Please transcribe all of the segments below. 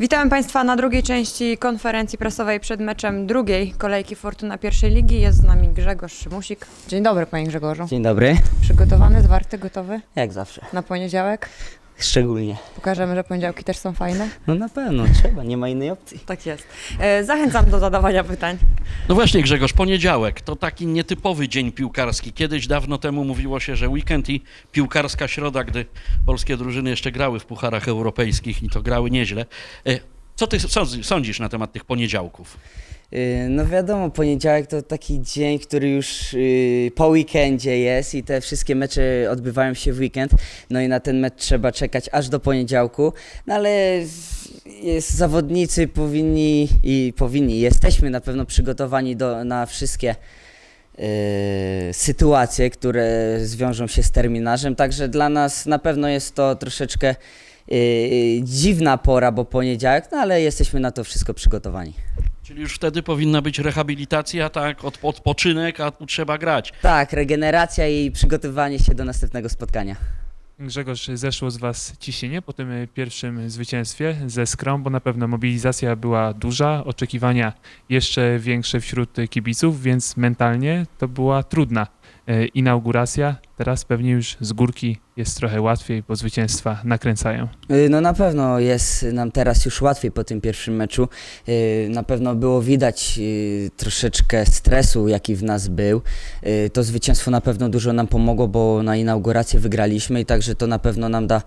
Witamy Państwa na drugiej części konferencji prasowej przed meczem drugiej kolejki Fortuna pierwszej ligi. Jest z nami Grzegorz Szymusik. Dzień dobry Panie Grzegorzu. Dzień dobry. Przygotowany, zwarty, gotowy Jak zawsze. na poniedziałek? Szczególnie. Pokażemy, że poniedziałki też są fajne. No na pewno, trzeba, nie ma innej opcji. Tak jest. E, zachęcam do zadawania pytań. No właśnie Grzegorz, poniedziałek to taki nietypowy dzień piłkarski. Kiedyś dawno temu mówiło się, że weekend i piłkarska środa, gdy polskie drużyny jeszcze grały w pucharach europejskich i to grały nieźle. E, Co ty sądzi- sądzisz na temat tych poniedziałków? Yy, No wiadomo, poniedziałek to taki dzień, który już yy, po weekendzie jest i te wszystkie mecze odbywają się w weekend. No i na ten mecz trzeba czekać aż do poniedziałku. No ale jest, zawodnicy powinni i powinni, jesteśmy na pewno przygotowani do, na wszystkie yy, sytuacje, które zwiążą się z terminarzem. Także dla nas na pewno jest to troszeczkę yy, dziwna pora, bo poniedziałek, no ale jesteśmy na to wszystko przygotowani. Czyli już wtedy powinna być rehabilitacja, tak, od, odpoczynek, a tu trzeba grać. Tak, regeneracja i przygotowanie się do następnego spotkania. Grzegorz, zeszło z Was ciśnienie po tym y, pierwszym zwycięstwie ze Skrom, bo na pewno mobilizacja była duża, oczekiwania jeszcze większe wśród kibiców, więc mentalnie to była trudna inauguracja. Teraz pewnie już z górki jest trochę łatwiej, bo zwycięstwa nakręcają. Y, No na pewno jest nam teraz już łatwiej po tym pierwszym meczu. Y, Na pewno było widać troszeczkę stresu, jaki w nas był. To zwycięstwo na pewno dużo nam pomogło, bo na inaugurację wygraliśmy i także to na pewno nam da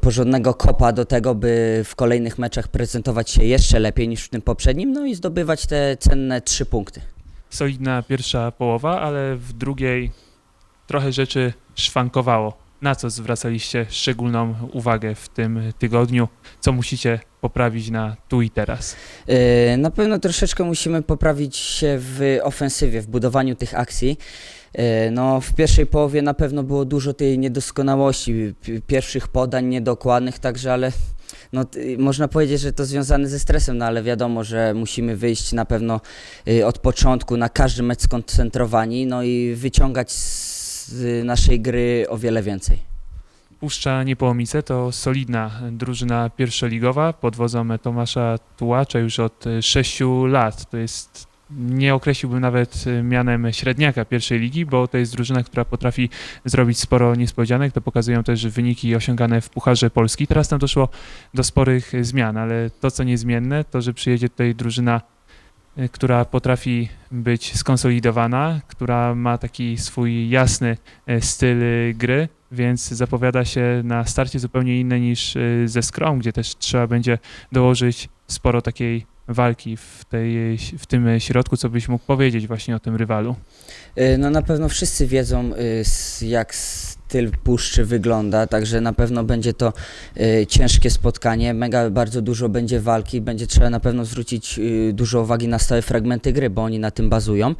porządnego kopa do tego, by w kolejnych meczach prezentować się jeszcze lepiej niż w tym poprzednim, no i zdobywać te cenne trzy punkty. Solidna pierwsza połowa, ale w drugiej trochę rzeczy szwankowało. Na co zwracaliście szczególną uwagę w tym tygodniu? Co musicie poprawić na tu i teraz? Yy, Na pewno troszeczkę musimy poprawić się w ofensywie, w budowaniu tych akcji. Yy, No, w pierwszej połowie na pewno było dużo tej niedoskonałości, pi- pierwszych podań niedokładnych, także ale no, t- można powiedzieć, że to związane ze stresem, no ale wiadomo, że musimy wyjść na pewno yy, od początku na każdy mecz skoncentrowani, no i wyciągać z naszej gry o wiele więcej. Puszcza Niepołomice to solidna drużyna pierwszoligowa pod wodzą Tomasza Tułacza już od e, sześciu lat. To jest, nie określiłbym nawet e, mianem średniaka pierwszej ligi, bo to jest drużyna, która potrafi zrobić sporo niespodzianek. To pokazują też wyniki osiągane w Pucharze Polski. Teraz tam doszło do sporych zmian, ale to co niezmienne, to że przyjedzie tutaj drużyna e, która potrafi być skonsolidowana, która ma taki swój jasny e, styl gry, więc zapowiada się na starcie zupełnie inne niż y, ze Skrom, gdzie też trzeba będzie dołożyć sporo takiej walki w, tej, w tym środku, co byś mógł powiedzieć właśnie o tym rywalu. Y, No na pewno wszyscy wiedzą, s- jak styl puszczy wygląda, także na pewno będzie to y, ciężkie spotkanie. Mega bardzo dużo będzie walki, będzie trzeba na pewno zwrócić dużo uwagi na stałe fragmenty gry, bo oni na tym bazują.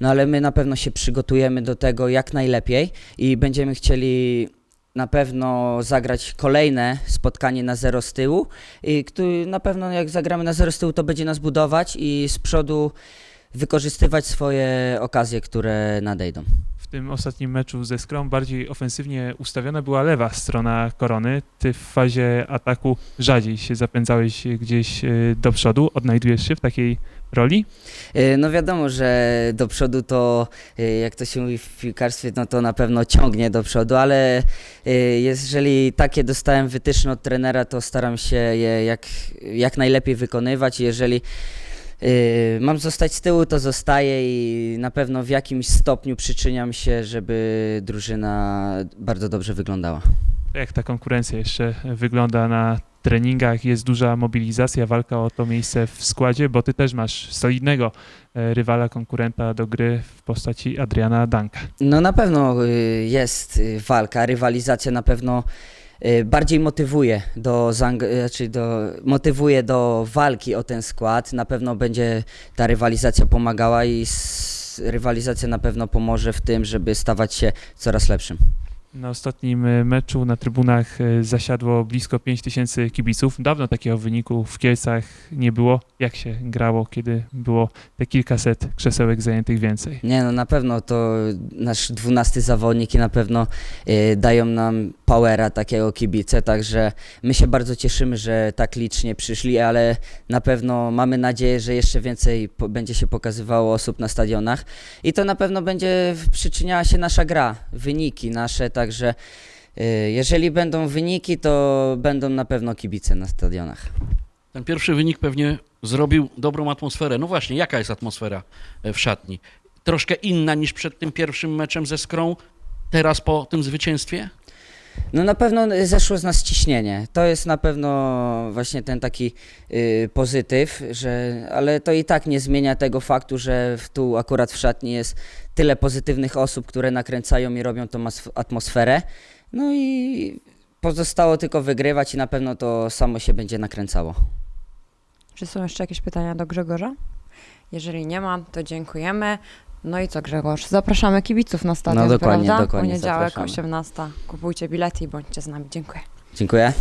No ale my na pewno się przygotujemy do tego jak najlepiej i będziemy chcieli na pewno zagrać kolejne spotkanie na zero z tyłu i na pewno jak zagramy na zero z tyłu to będzie nas budować i z przodu wykorzystywać swoje okazje, które nadejdą. Tym ostatnim meczu ze Skrom bardziej ofensywnie ustawiona była lewa strona korony. Ty w fazie ataku rzadziej się zapędzałeś gdzieś y, do przodu. Odnajdujesz się w takiej roli? E, No wiadomo, że do przodu to, e, jak to się mówi w piłkarstwie, no to na pewno ciągnie do przodu, ale e, jeżeli takie dostałem wytyczne od trenera, to staram się je jak, jak najlepiej wykonywać. Jeżeli e, mam zostać z tyłu, to zostaję i na pewno w jakimś stopniu przyczyniam się, żeby drużyna bardzo dobrze wyglądała. Jak ta konkurencja jeszcze wygląda na treningach? Jest duża mobilizacja, walka o to miejsce w składzie, bo ty też masz solidnego e, rywala, konkurenta do gry w postaci Adriana Danka. No na pewno y, jest y, walka, rywalizacja na pewno bardziej motywuje do, zaang- znaczy do, motywuje do walki o ten skład. Na pewno będzie ta rywalizacja pomagała i rywalizacja na pewno pomoże w tym, żeby stawać się coraz lepszym. Na ostatnim e, meczu na trybunach e, zasiadło blisko 5 tysięcy kibiców. Dawno takiego wyniku w Kielcach nie było. Jak się grało, kiedy było te kilkaset krzesełek zajętych więcej? Nie no, na pewno to nasz dwunasty zawodnik i na pewno y, dają nam powera takiego kibice, także my się bardzo cieszymy, że tak licznie przyszli, ale na pewno mamy nadzieję, że jeszcze więcej po, będzie się pokazywało osób na stadionach i to na pewno będzie przyczyniała się nasza gra, wyniki nasze, także y, jeżeli będą wyniki, to będą na pewno kibice na stadionach. Ten pierwszy wynik pewnie zrobił dobrą atmosferę. No właśnie, jaka jest atmosfera e, w szatni? Troszkę inna niż przed tym pierwszym meczem ze Skrą, teraz po tym zwycięstwie? No na pewno zeszło z nas ciśnienie. To jest na pewno właśnie ten taki y, pozytyw, że, ale to i tak nie zmienia tego faktu, że tu akurat w szatni jest tyle pozytywnych osób, które nakręcają i robią tą atmosferę. No i pozostało tylko wygrywać i na pewno to samo się będzie nakręcało. Czy są jeszcze jakieś pytania do Grzegorza? Jeżeli nie ma, to dziękujemy. No i co Grzegorz? Zapraszamy kibiców na stadion, No dokładnie, prawda? dokładnie, Poniedziałek, zapraszamy. 18. Kupujcie bilety i bądźcie z nami. Dziękuję. Dziękuję.